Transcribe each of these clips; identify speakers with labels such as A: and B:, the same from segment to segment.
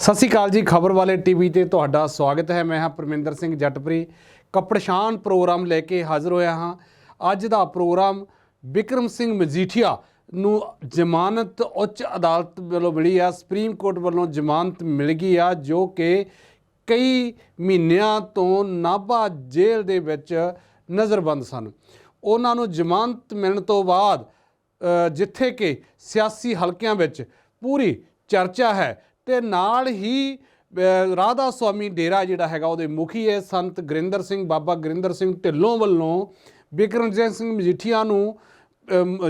A: ਸਤਿ ਸ਼੍ਰੀ ਅਕਾਲ ਜੀ, ਖਬਰ ਵਾਲੇ ਟੀਵੀ ਤੇ ਤੁਹਾਡਾ ਸਵਾਗਤ ਹੈ। ਮੈਂ ਹਾਂ ਪਰਮਿੰਦਰ ਸਿੰਘ ਜੱਟਪਰੀ। ਕਪੜਸ਼ਾਨ ਪ੍ਰੋਗਰਾਮ ਲੈ ਕੇ ਹਾਜ਼ਰ ਹੋਇਆ ਹਾਂ। ਅੱਜ ਦਾ ਪ੍ਰੋਗਰਾਮ ਵਿਕਰਮ ਸਿੰਘ ਮਜੀਠੀਆ ਨੂੰ ਜ਼ਮਾਨਤ, ਉੱਚ ਅਦਾਲਤ ਵੱਲੋਂ ਮਿਲੀ ਆ। ਸੁਪਰੀਮ ਕੋਰਟ ਵੱਲੋਂ ਜ਼ਮਾਨਤ ਮਿਲ ਗਈ ਆ, ਜੋ ਕਿ ਕਈ ਮਹੀਨਿਆਂ ਤੋਂ ਨਾਭਾ ਜੇਲ੍ਹ ਦੇ ਵਿੱਚ ਨਜ਼ਰਬੰਦ ਸਨ। ਉਹਨਾਂ ਨੂੰ ਜ਼ਮਾਨਤ ਮਿਲਣ ਤੋਂ ਬਾਅਦ ਜਿੱਥੇ ਕਿ ਸਿਆਸੀ ਹਲਕਿਆਂ ਵਿੱਚ ਪੂਰੀ ਚਰਚਾ ਹੈ। ਤੇ ਨਾਲ ਹੀ ਰਾਧਾ ਸੁਆਮੀ ਡੇਰਾ ਜਿਹੜਾ ਹੈਗਾ ਉਹਦੇ ਮੁਖੀ ਹੈ ਸੰਤ ਗੁਰਿੰਦਰ ਸਿੰਘ, ਬਾਬਾ ਗੁਰਿੰਦਰ ਸਿੰਘ ਢਿੱਲੋਂ ਵੱਲੋਂ ਬਿਕਰਮਜੀਤ ਸਿੰਘ ਮਜੀਠੀਆ ਨੂੰ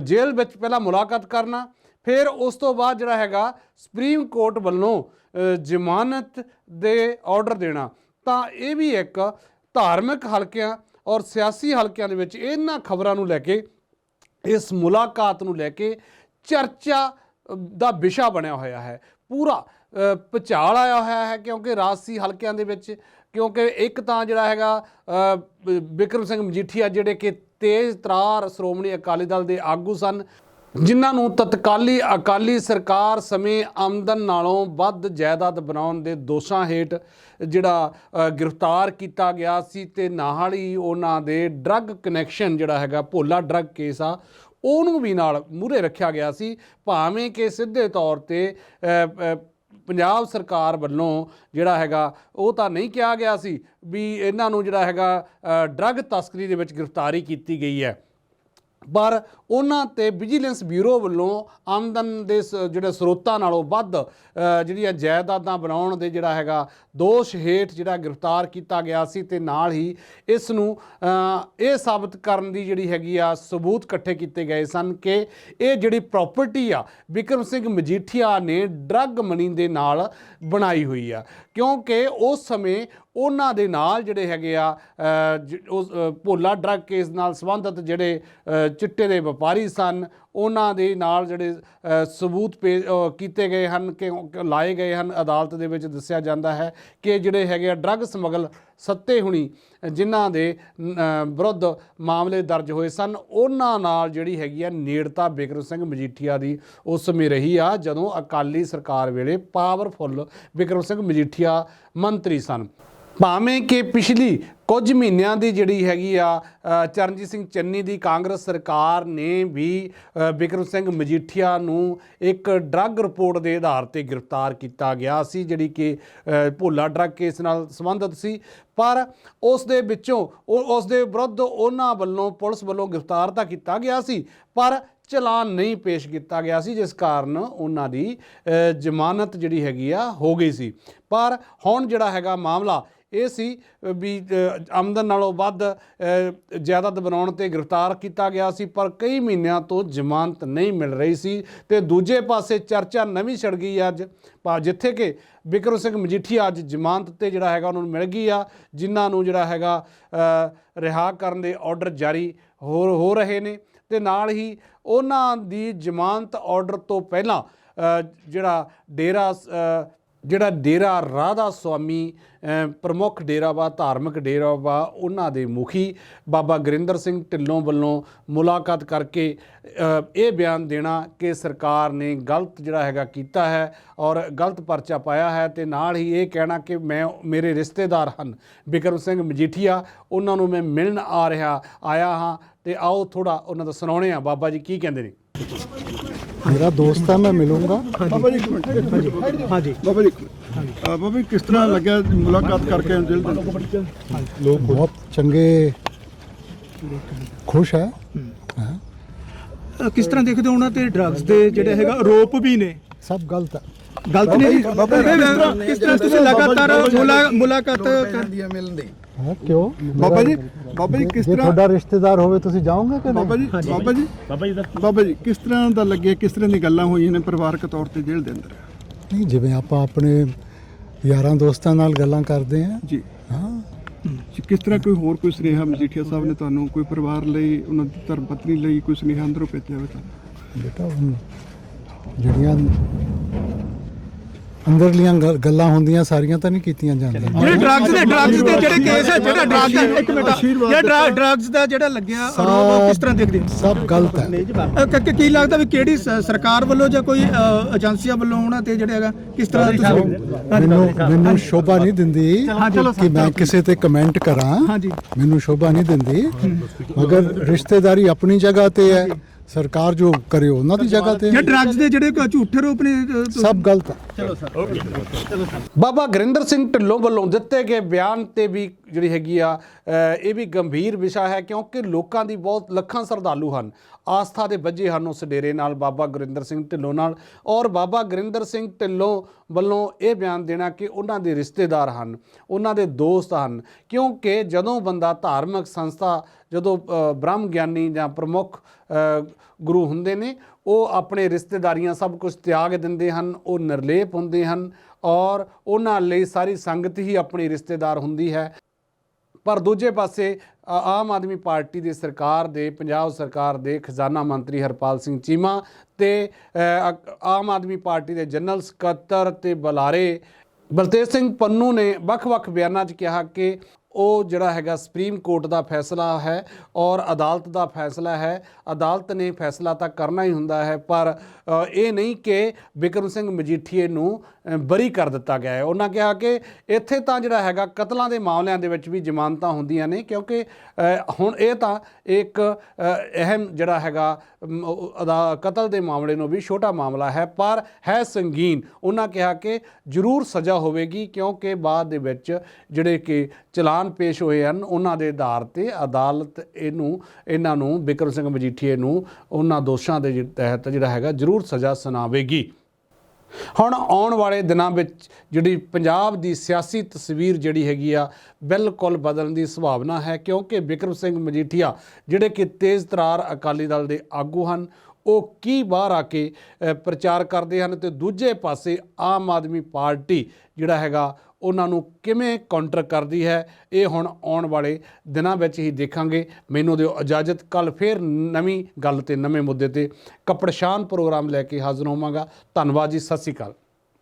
A: ਜੇਲ੍ਹ ਵਿੱਚ ਪਹਿਲਾਂ ਮੁਲਾਕਾਤ ਕਰਨਾ, ਫਿਰ ਉਸ ਤੋਂ ਬਾਅਦ ਜਿਹੜਾ ਹੈਗਾ ਸੁਪਰੀਮ ਕੋਰਟ ਵੱਲੋਂ ਜ਼ਮਾਨਤ ਦੇ ਆਰਡਰ ਦੇਣਾ। ਤਾਂ ਇਹ ਵੀ ਇੱਕ ਧਾਰਮਿਕ ਹਲਕਿਆਂ ਔਰ ਸਿਆਸੀ ਹਲਕਿਆਂ ਦੇ ਵਿੱਚ ਇਹਨਾਂ ਖਬਰਾਂ ਨੂੰ ਲੈ ਕੇ, ਇਸ ਮੁਲਾਕਾਤ ਨੂੰ ਲੈ ਕੇ ਚਰਚਾ ਦਾ ਵਿਸ਼ਾ ਬਣਿਆ ਹੋਇਆ ਹੈ। ਪੂਰਾ ਅ, ਭੁਚਾਲ ਆਇਆ ਹੋਇਆ ਹੈ ਕਿਉਂਕਿ ਰਾਜਸੀ ਹਲਕਿਆਂ ਦੇ ਵਿੱਚ ਕਿਉਂਕਿ ਇੱਕ ਤਾਂ ਜਿਹੜਾ ਹੈਗਾ ਬਿਕਰਮ ਸਿੰਘ ਮਜੀਠੀਆ ਜਿਹੜੇ ਕਿ ਤੇਜ਼ ਤਰਾਰ ਸ਼੍ਰੋਮਣੀ ਅਕਾਲੀ ਦਲ ਦੇ ਆਗੂ ਸਨ ਜਿਨ੍ਹਾਂ ਨੂੰ ਤਤਕਾਲੀ ਅਕਾਲੀ ਸਰਕਾਰ ਸਮੇਂ ਆਮਦਨ ਨਾਲੋਂ ਵੱਧ ਜਾਇਦਾਦ ਬਣਾਉਣ ਦੇ ਦੋਸ਼ਾਂ ਹੇਠ ਜਿਹੜਾ ਗ੍ਰਿਫਤਾਰ ਕੀਤਾ ਗਿਆ ਸੀ ਤੇ ਨਾਲ ਹੀ ਉਹਨਾਂ ਦੇ ਡਰੱਗ ਕਨੈਕਸ਼ਨ ਜਿਹੜਾ ਹੈਗਾ ਭੋਲਾ ਡਰੱਗ ਕੇਸ ਆ ਉਹਨੂੰ ਵੀ ਨਾਲ ਮੂਹਰੇ ਰੱਖਿਆ ਗਿਆ ਸੀ ਭਾਵੇਂ ਕਿ ਸਿੱਧੇ ਤੌਰ ਤੇ ਪੰਜਾਬ ਸਰਕਾਰ ਵੱਲੋਂ ਜਿਹੜਾ ਹੈਗਾ, ਉਹ ਤਾਂ ਨਹੀਂ ਕਿਹਾ ਗਿਆ ਸੀ ਵੀ ਇਹਨਾਂ ਨੂੰ ਜਿਹੜਾ ਹੈਗਾ ਡਰੱਗ ਤਸਕਰੀ ਦੇ ਵਿੱਚ ਗ੍ਰਿਫਤਾਰੀ ਕੀਤੀ ਗਈ ਹੈ। ਪਰ ਉਹਨਾਂ ਤੇ ਵਿਜੀਲੈਂਸ ਬਿਊਰੋ ਵੱਲੋਂ ਆਮਦਨ ਦੇ ਸ- ਜਿਹੜੇ ਸਰੋਤਾਂ ਨਾਲੋਂ ਵੱਧ ਜਿਹੜੀਆਂ ਜਾਇਦਾਦਾਂ ਬਣਾਉਣ ਦੇ ਜਿਹੜਾ ਹੈਗਾ ਦੋਸ਼ ਹੇਠ ਜਿਹੜਾ ਗ੍ਰਿਫਤਾਰ ਕੀਤਾ ਗਿਆ ਸੀ ਤੇ ਨਾਲ ਹੀ ਇਸ ਨੂੰ ਇਹ ਸਾਬਤ ਕਰਨ ਦੀ ਜਿਹੜੀ ਹੈਗੀ ਆ ਸਬੂਤ ਇਕੱਠੇ ਕੀਤੇ ਗਏ ਸਨ ਕਿ ਇਹ ਜਿਹੜੀ ਪ੍ਰਾਪਰਟੀ ਆ ਵਿਕਰਮ ਸਿੰਘ ਮਜੀਠੀਆ ਨੇ ਡਰੱਗ ਮਨੀ ਦੇ ਨਾਲ ਬਣਾਈ ਹੋਈ ਆ। ਕਿਉਂਕਿ ਉਸ ਸਮੇਂ ਉਹਨਾਂ ਦੇ ਨਾਲ ਜਿਹੜੇ ਹੈਗੇ ਆ ਉਸ ਭੋਲਾ ਡਰੱਗ ਕੇਸ ਨਾਲ ਸੰਬੰਧਿਤ ਜਿਹੜੇ ਚਿੱਟੇ ਦੇ ਵਪਾਰੀ ਸਨ, ਉਹਨਾਂ ਦੇ ਨਾਲ ਜਿਹੜੇ ਸਬੂਤ ਪੇਸ਼ ਕੀਤੇ ਗਏ ਹਨ ਕਿ ਕਿ, ਲਾਏ ਗਏ ਹਨ। ਅਦਾਲਤ ਦੇ ਵਿੱਚ ਦੱਸਿਆ ਜਾਂਦਾ ਹੈ ਕਿ ਜਿਹੜੇ ਹੈਗੇ ਆ ਡਰੱਗ ਸਮਗਲ ਸੱਤੇ ਹੁਣੀ ਜਿਨ੍ਹਾਂ ਦੇ ਵਿਰੁੱਧ ਮਾਮਲੇ ਦਰਜ ਹੋਏ ਸਨ, ਉਹਨਾਂ ਨਾਲ ਜਿਹੜੀ ਹੈਗੀ ਆ ਨੇੜਤਾ ਬਿਕਰਮ ਸਿੰਘ ਮਜੀਠੀਆ ਦੀ ਉਸ ਸਮੇਂ ਰਹੀ ਆ, ਜਦੋਂ ਅਕਾਲੀ ਸਰਕਾਰ ਵੇਲੇ ਪਾਵਰਫੁੱਲ ਬਿਕਰਮ ਸਿੰਘ ਮਜੀਠੀਆ ਮੰਤਰੀ ਸਨ। ਭਾਵੇਂ ਕਿ ਪਿਛਲੀ ਕੁਝ ਮਹੀਨਿਆਂ ਦੀ ਜਿਹੜੀ ਹੈਗੀ ਆ ਚਰਨਜੀਤ ਸਿੰਘ ਚੰਨੀ ਦੀ ਕਾਂਗਰਸ ਸਰਕਾਰ ਨੇ ਵੀ ਬਿਕਰਮ ਸਿੰਘ ਮਜੀਠੀਆ ਨੂੰ ਇੱਕ ਡਰੱਗ ਰਿਪੋਰਟ ਦੇ ਆਧਾਰ ਤੇ ਗ੍ਰਿਫਤਾਰ ਕੀਤਾ ਗਿਆ ਸੀ ਜਿਹੜੀ ਕਿ ਅ, ਭੋਲਾ ਡਰੱਗ ਕੇਸ ਨਾਲ ਸੰਬੰਧਿਤ ਸੀ। ਪਰ ਉਸ ਦੇ ਵਿੱਚੋਂ ਉਸ ਦੇ ਵਿਰੁੱਧ ਉਹਨਾਂ ਵੱਲੋਂ ਪੁਲਿਸ ਵੱਲੋਂ ਗ੍ਰਿਫਤਾਰ ਤਾਂ ਕੀਤਾ ਗਿਆ ਸੀ ਪਰ ਚਲਾਨ ਨਹੀਂ ਪੇਸ਼ ਕੀਤਾ ਗਿਆ ਸੀ ਜਿਸ ਕਾਰਨ ਉਹਨਾਂ ਦੀ ਜ਼ਮਾਨਤ ਜਿਹੜੀ ਹੈਗੀ ਆ ਹੋ ਗਈ ਸੀ। ਪਰ ਹੁਣ ਜਿਹੜਾ ਹੈਗਾ ਮਾਮਲਾ ਇਹ ਸੀ ਵੀ ਆਮਦਨ ਨਾਲੋਂ ਵੱਧ ਅ, ਬਣਾਉਣ ਤੇ ਗ੍ਰਿਫਤਾਰ ਕੀਤਾ ਗਿਆ ਸੀ ਪਰ ਕਈ ਮਹੀਨਿਆਂ ਤੋਂ ਜ਼ਮਾਨਤ ਨਹੀਂ ਮਿਲ ਰਹੀ ਸੀ ਤੇ ਦੂਜੇ ਪਾਸੇ ਚਰਚਾ ਨਵੀਂ ਛੜ ਗਈ ਅੱਜ। ਪਾ ਜਿੱਥੇ ਕਿ ਬਿਕਰਮ ਸਿੰਘ ਮਜੀਠੀਆ ਅੱਜ ਜ਼ਮਾਨਤ ਤੇ ਜਿਹੜਾ ਹੈਗਾ ਉਹਨਾਂ ਨੂੰ ਮਿਲ ਗਈ ਆ ਜਿਨ੍ਹਾਂ ਨੂੰ ਜਿਹੜਾ ਹੈਗਾ ਅ, ਰਿਹਾ ਕਰਨ ਦੇ ਆਰਡਰ ਜਾਰੀ ਹੋ ਹੋ ਰਹੇ ਨੇ ਤੇ ਨਾਲ ਹੀ ਉਹਨਾਂ ਦੀ ਜ਼ਮਾਨਤ ਆਰਡਰ ਤੋਂ ਪਹਿਲਾਂ ਜਿਹੜਾ ਡੇਰਾ ਜਿਹੜਾ ਡੇਰਾ ਰਾਧਾ ਸੁਆਮੀ ਪ੍ਰਮੁੱਖ ਡੇਰਾ ਵਾ, ਧਾਰਮਿਕ ਡੇਰਾ ਵਾ, ਉਹਨਾਂ ਦੇ ਮੁਖੀ ਬਾਬਾ ਗੁਰਿੰਦਰ ਸਿੰਘ ਢਿੱਲੋਂ ਵੱਲੋਂ ਮੁਲਾਕਾਤ ਕਰਕੇ ਇਹ ਬਿਆਨ ਦੇਣਾ ਕਿ ਸਰਕਾਰ ਨੇ ਗਲਤ ਜਿਹੜਾ ਹੈਗਾ ਕੀਤਾ ਹੈ ਔਰ ਗਲਤ ਪਰਚਾ ਪਾਇਆ ਹੈ ਤੇ ਨਾਲ ਹੀ ਇਹ ਕਹਿਣਾ ਕਿ ਮੈਂ, ਮੇਰੇ ਰਿਸ਼ਤੇਦਾਰ ਹਨ, ਬਿਕਰਮ ਸਿੰਘ ਮਜੀਠੀਆ, ਉਹਨਾਂ ਨੂੰ ਮੈਂ ਮਿਲਣ ਆ ਰਿਹਾ, ਆਇਆ ਹਾਂ ਤੇ ਆਓ ਥੋੜਾ ਉਹਨਾਂ ਦਾ ਸੁਣਾਉਣੇ ਆ ਬਾਬਾ ਜੀ ਕੀ ਕਹਿੰਦੇ ਨੇ?
B: ਮੇਰਾ ਦੋਸਤ ਹੈ ਮੈਂ ਮਿਲੂੰਗਾ।
C: ਬਾਬਾ ਜੀ ਇੱਕ ਮਿੰਟ ਬਾਬਾ ਜੀ ਇੱਕ ਮਿੰਟ। ਬਾਬਾ ਜੀ ਕਿਸ ਤਰ੍ਹਾਂ ਲੱਗਿਆ ਮੁਲਾਕਾਤ ਕਰਕੇ ਦਿਲ ਦਾ
B: ਲੋਕ ਬਹੁਤ ਚੰਗੇ ਖੁਸ਼
D: ਹੈ। ਕਿਸ ਤਰ੍ਹਾਂ ਦੇਖਦੇ ਹੋ ਉਹਨਾਂ ਤੇ ਡਰੱਗਸ ਦੇ ਜਿਹੜੇ ਹੈਗਾ ਆਰੋਪ ਵੀ ਨੇ?
B: ਸਭ ਗਲਤ ਹੈ।
D: ਗਲਤ ਨਹੀਂ ਜੀ।
C: ਬਾਬਾ ਜੀ ਕਿਸ ਤਰ੍ਹਾਂ
D: ਤੁਸੀਂ ਲਗਾਤਾਰ ਮੁਲਾਕਾਤ ਕਰਦੀ
B: ਹੈ ਮਿਲਣ
C: ਦੀ। ਹਾਂ
B: ਕਿਉਂ?
C: ਬਾਬਾ ਜੀ ਬਾਬਾ
B: ਜੀ ਕਿਸ
C: ਤਰ੍ਹਾਂ
B: ਤੁਹਾਡਾ ਰਿਸ਼ਤੇਦਾਰ ਹੋਵੇ ਤੁਸੀਂ ਜਾਓਗੇ ਕਿ
C: ਬਾਬਾ ਜੀ ਬਾਬਾ ਜੀ ਬਾਬਾ ਜੀ ਕਿਸ ਤਰ੍ਹਾਂ ਦਾ ਲੱਗਿਆ ਕਿਸ ਤਰ੍ਹਾਂ ਦੀ ਗੱਲਾਂ ਹੋਈਆਂ ਨੇ ਪਰਿਵਾਰਕ ਤੌਰ ਤੇ ਜੇਲ੍ਹ ਦੇ ਅੰਦਰ?
B: ਨਹੀਂ ਜਿਵੇਂ ਆਪਾਂ ਆਪਣੇ ਯਾਰਾਂ ਦੋਸਤਾਂ ਨਾਲ ਗੱਲਾਂ ਕਰਦੇ ਆਂ
C: ਜੀ।
B: ਹਾਂ।
C: ਕਿਸ ਤਰ੍ਹਾਂ ਕੋਈ ਹੋਰ ਕੋਈ ਸੁਨੇਹਾ ਮਜੀਠੀਆ ਸਾਹਿਬ ਨੇ ਤੁਹਾਨੂੰ ਕੋਈ ਪਰਿਵਾਰ ਲਈ ਉਹਨਾਂ ਦੀ ਧਰਮ ਪਤਨੀ ਲਈ ਕੋਈ ਸੁਨੇਹਾ ਅੰਦਰੋਂ ਭੇਜਿਆ ਹੋਵੇ ਤਾਂ
B: ਬੇਟਾ ਜਿਹੜੀਆਂ ਅੰਦਰਲੀਆਂ ਗੱਲ- ਗੱਲਾਂ ਹੁੰਦੀਆਂ ਸਾਰੀਆਂ ਤਾਂ ਨਹੀਂ ਕੀਤੀਆਂ ਜਾਂਦੀਆਂ।
D: ਜਿਹੜੇ ਡਰੱਗਸ ਦੇ ਡਰੱਗਸ ਦੇ ਜਿਹੜੇ ਕੇਸ ਹੈ ਜਿਹੜਾ ਡਰੱਗ ਦਾ ਇੱਕ ਮਿੰਟ ਜਿਹੜਾ ਡਰੱਗਸ ਦਾ ਜਿਹੜਾ ਲੱਗਿਆ ਆਰੋਪ ਉਹ ਕਿਸ ਤਰ੍ਹਾਂ ਦੇਖਦੇ ਹੋ?
B: ਸਭ ਗਲਤ ਹੈ।
D: ਅ, ਕ- ਕ- ਕੀ ਲੱਗਦਾ ਵੀ ਕਿਹੜੀ ਸ- ਸਰਕਾਰ ਵੱਲੋਂ ਜਾਂ ਕੋਈ ਅ, ਏਜੰਸੀਆਂ ਵੱਲੋਂ ਉਹਨਾਂ ਤੇ ਜਿਹੜਾ ਹੈਗਾ ਕਿਸ ਤਰ੍ਹਾਂ ਤੁਸੀਂ
B: ਮੈਨੂੰ ਮੈਨੂੰ ਸ਼ੋਭਾ ਨਹੀਂ ਦਿੰਦੀ ਕਿ ਮੈਂ ਕਿਸੇ ਤੇ ਕਮੈਂਟ ਕਰਾਂ।
D: ਹਾਂਜੀ।
B: ਮੈਨੂੰ ਸ਼ੋਭਾ ਨਹੀਂ ਦਿੰਦੀ। ਮਗਰ ਰਿਸ਼ਤੇਦਾਰੀ ਆਪਣੀ ਜਗ੍ਹਾ ਤੇ ਹੈ। ਸਰਕਾਰ ਜੋ ਕਰੇ ਉਹਨਾਂ ਦੀ ਜਗ੍ਹਾ ਤੇ
D: ਜਾਂ
B: ਹੈ।
D: ਡਰੱਗਸ ਦੇ ਜਿਹੜੇ ਕੋਈ ਝੂਠੇ ਆਰੋਪ ਨੇ ਅ,
B: ਸਭ ਗਲਤ ਹੈ।
A: ਬਾਬਾ ਗੁਰਿੰਦਰ ਸਿੰਘ ਢਿੱਲੋਂ ਵੱਲੋਂ ਦਿੱਤੇ ਗਏ ਬਿਆਨ ਤੇ ਵੀ ਜਿਹੜੀ ਹੈਗੀ ਆ ਇਹ ਵੀ ਗੰਭੀਰ ਵਿਸ਼ਾ ਹੈ ਕਿਉਂਕਿ ਲੋਕਾਂ ਦੀ ਬਹੁਤ ਲੱਖਾਂ ਸ਼ਰਧਾਲੂ ਹਨ। ਆਸਥਾ ਦੇ ਬੱਝੇ ਹਨ ਉਸ ਡੇਰੇ ਨਾਲ ਬਾਬਾ ਗੁਰਿੰਦਰ ਸਿੰਘ ਢਿੱਲੋਂ ਨਾਲ। ਔਰ ਬਾਬਾ ਗੁਰਿੰਦਰ ਸਿੰਘ ਢਿੱਲੋਂ ਵੱਲੋਂ ਇਹ ਬਿਆਨ ਦੇਣਾ ਕਿ ਉਹਨਾਂ ਦੇ ਰਿਸ਼ਤੇਦਾਰ ਹਨ ਉਹਨਾਂ ਦੇ ਦੋਸਤ ਹਨ। ਕਿਉਂਕਿ ਜਦੋਂ ਬੰਦਾ ਧਾਰਮਿਕ ਸੰਸਥਾ ਜਦੋਂ ਬ੍ਰਹਮ ਗਿਆਨੀ ਜਾਂ ਪ੍ਰਮੁੱਖ ਗੁਰੂ ਹੁੰਦੇ ਨੇ ਉਹ ਆਪਣੇ ਰਿਸ਼ਤੇਦਾਰੀਆਂ ਸਭ ਕੁਝ ਤਿਆਗ ਦਿੰਦੇ ਹਨ ਉਹ ਨਿਰਲੇਪ ਹੁੰਦੇ ਹਨ ਔਰ ਉਹਨਾਂ ਲਈ ਸਾਰੀ ਸੰਗਤ ਹੀ ਆਪਣੀ ਰਿਸ਼ਤੇਦਾਰ ਹੁੰਦੀ ਹੈ। ਪਰ ਦੂਜੇ ਪਾਸੇ ਆਮ ਆਦਮੀ ਪਾਰਟੀ ਦੀ ਸਰਕਾਰ ਦੇ, ਪੰਜਾਬ ਸਰਕਾਰ ਦੇ ਖਜ਼ਾਨਾ ਮੰਤਰੀ ਹਰਪਾਲ ਸਿੰਘ ਚੀਮਾ ਤੇ ਆਮ ਆਦਮੀ ਪਾਰਟੀ ਦੇ ਜਨਰਲ ਸਕੱਤਰ ਤੇ ਬੁਲਾਰੇ ਬਲਤੇਜ ਸਿੰਘ ਪੰਨੂ ਨੇ ਵੱਖ-ਵੱਖ ਬਿਆਨਾਂ 'ਚ ਕਿਹਾ ਕਿ ਉਹ ਜਿਹੜਾ ਹੈਗਾ ਸੁਪਰੀਮ ਕੋਰਟ ਦਾ ਫੈਸਲਾ ਹੈ ਔਰ ਅਦਾਲਤ ਦਾ ਫੈਸਲਾ ਹੈ। ਅਦਾਲਤ ਨੇ ਫੈਸਲਾ ਤਾਂ ਕਰਨਾ ਹੀ ਹੁੰਦਾ ਹੈ, ਪਰ ਇਹ ਨਹੀਂ ਕਿ ਬਿਕਰਮ ਸਿੰਘ ਮਜੀਠੀਏ ਨੂੰ ਬਰੀ ਕਰ ਦਿੱਤਾ ਗਿਆ ਹੈ। ਉਹਨਾਂ ਕਿਹਾ ਕਿ ਇੱਥੇ ਤਾਂ ਜਿਹੜਾ ਹੈਗਾ, ਕਤਲਾਂ ਦੇ ਮਾਮਲਿਆਂ ਦੇ ਵਿੱਚ ਵੀ ਜ਼ਮਾਨਤਾਂ ਹੁੰਦੀਆਂ ਨੇ, ਕਿਉਂਕਿ ਹੁਣ ਇਹ ਤਾਂ ਇੱਕ ਅਹਿਮ ਜਿਹੜਾ ਹੈਗਾ ਅਦਾ, ਕਤਲ ਦੇ ਮਾਮਲੇ ਨੂੰ ਵੀ ਛੋਟਾ ਮਾਮਲਾ ਹੈ, ਪਰ ਹੈ ਸੰਗੀਨ। ਉਹਨਾਂ ਕਿਹਾ ਕਿ ਜ਼ਰੂਰ ਸਜ਼ਾ ਹੋਵੇਗੀ, ਕਿਉਂਕਿ ਬਾਅਦ ਦੇ ਵਿੱਚ ਜਿਹੜੇ ਕਿ ਚਲਾਨ ਪੇਸ਼ ਹੋਏ ਹਨ, ਉਹਨਾਂ ਦੇ ਆਧਾਰ ਤੇ ਅਦਾਲਤ ਇਹਨੂੰ, ਇਹਨਾਂ ਨੂੰ, ਬਿਕਰਮ ਸਿੰਘ ਮਜੀਠੀਏ ਨੂੰ ਉਹਨਾਂ ਦੋਸ਼ਾਂ ਦੇ ਜਿ- ਤਹਿਤ ਜਿਹੜਾ ਹੈਗਾ, ਜ਼ਰੂਰ ਸਜ਼ਾ ਸੁਣਾਵੇਗੀ। ਹੁਣ ਆਉਣ ਵਾਲੇ ਦਿਨਾਂ ਵਿੱਚ ਜਿਹੜੀ ਪੰਜਾਬ ਦੀ ਸਿਆਸੀ ਤਸਵੀਰ ਜਿਹੜੀ ਹੈਗੀ ਆ, ਬਿਲਕੁਲ ਬਦਲਣ ਦੀ ਸੰਭਾਵਨਾ ਹੈ ਕਿਉਂਕਿ ਬਿਕਰਮ ਸਿੰਘ ਮਜੀਠੀਆ ਜਿਹੜੇ ਕਿ ਤੇਜ਼ ਤਰਾਰ ਅਕਾਲੀ ਦਲ ਦੇ ਆਗੂ ਹਨ ਉਹ ਕੀ ਬਾਹਰ ਆ ਕੇ ਪ੍ਰਚਾਰ ਕਰਦੇ ਹਨ ਤੇ ਦੂਜੇ ਪਾਸੇ ਆਮ ਆਦਮੀ ਪਾਰਟੀ ਜਿਹੜਾ ਹੈਗਾ, ਉਹਨਾਂ ਨੂੰ ਕਿਵੇਂ ਕਾਊਂਟਰ ਕਰਦੀ ਹੈ, ਇਹ ਹੁਣ ਆਉਣ ਵਾਲੇ ਦਿਨਾਂ ਵਿੱਚ ਹੀ ਦੇਖਾਂਗੇ। ਮੈਨੂੰ ਦਿਓ ਇਜਾਜ਼ਤ ਕੱਲ ਫੇਰ ਨਵੀਂ ਗੱਲ ਤੇ ਨਵੇਂ ਮੁੱਦੇ ਤੇ ਕਪੜਸ਼ਾਨ ਪ੍ਰੋਗਰਾਮ ਲੈ ਕੇ ਹਾਜ਼ਰ ਹੋਵਾਂਗਾ। ਧੰਨਵਾਦ ਜੀ, ਸਤਿ ਸ਼੍ਰੀ ਅਕਾਲ।